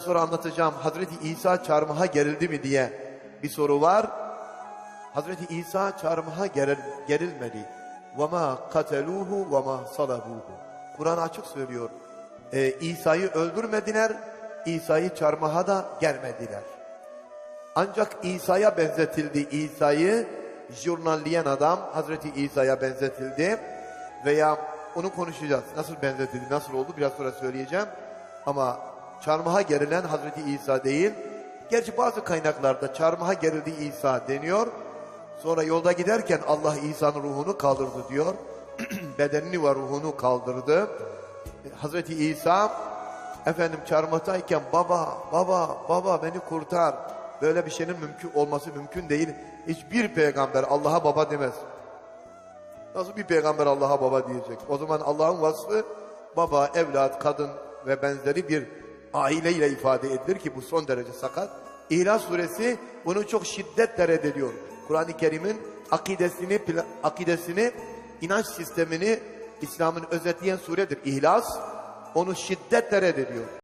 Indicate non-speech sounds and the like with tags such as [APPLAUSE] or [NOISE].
sonra anlatacağım Hazreti İsa çarmıha gerildi mi diye bir soru var. Hazreti İsa çarmıha geril, gerilmedi. وَمَا قَتَلُوهُ وَمَا صَلَبُوهُ Kur'an açık söylüyor. Ee, İsa'yı öldürmediler, İsa'yı çarmıha da germediler. Ancak İsa'ya benzetildi. İsa'yı jurnalleyen adam Hazreti İsa'ya benzetildi. Veya onu konuşacağız. Nasıl benzetildi, nasıl oldu biraz sonra söyleyeceğim. Ama çarmıha gerilen Hazreti İsa değil. Gerçi bazı kaynaklarda çarmıha gerildi İsa deniyor. Sonra yolda giderken Allah İsa'nın ruhunu kaldırdı diyor. [CLEARS THROAT] Bedenini ve ruhunu kaldırdı. Hazreti İsa efendim çarmıhtayken baba baba baba beni kurtar. Böyle bir şeyin mümkün olması mümkün değil. Hiçbir peygamber Allah'a baba demez. Nasıl bir peygamber Allah'a baba diyecek? O zaman Allah'ın vasfı baba, evlat, kadın ve benzeri bir aileyle ifade edilir ki bu son derece sakat. İhlas suresi bunu çok şiddetle reddediyor. Kur'an-ı Kerim'in akidesini, akidesini, inanç sistemini İslam'ın özetleyen suredir. İhlas onu şiddetle reddediyor.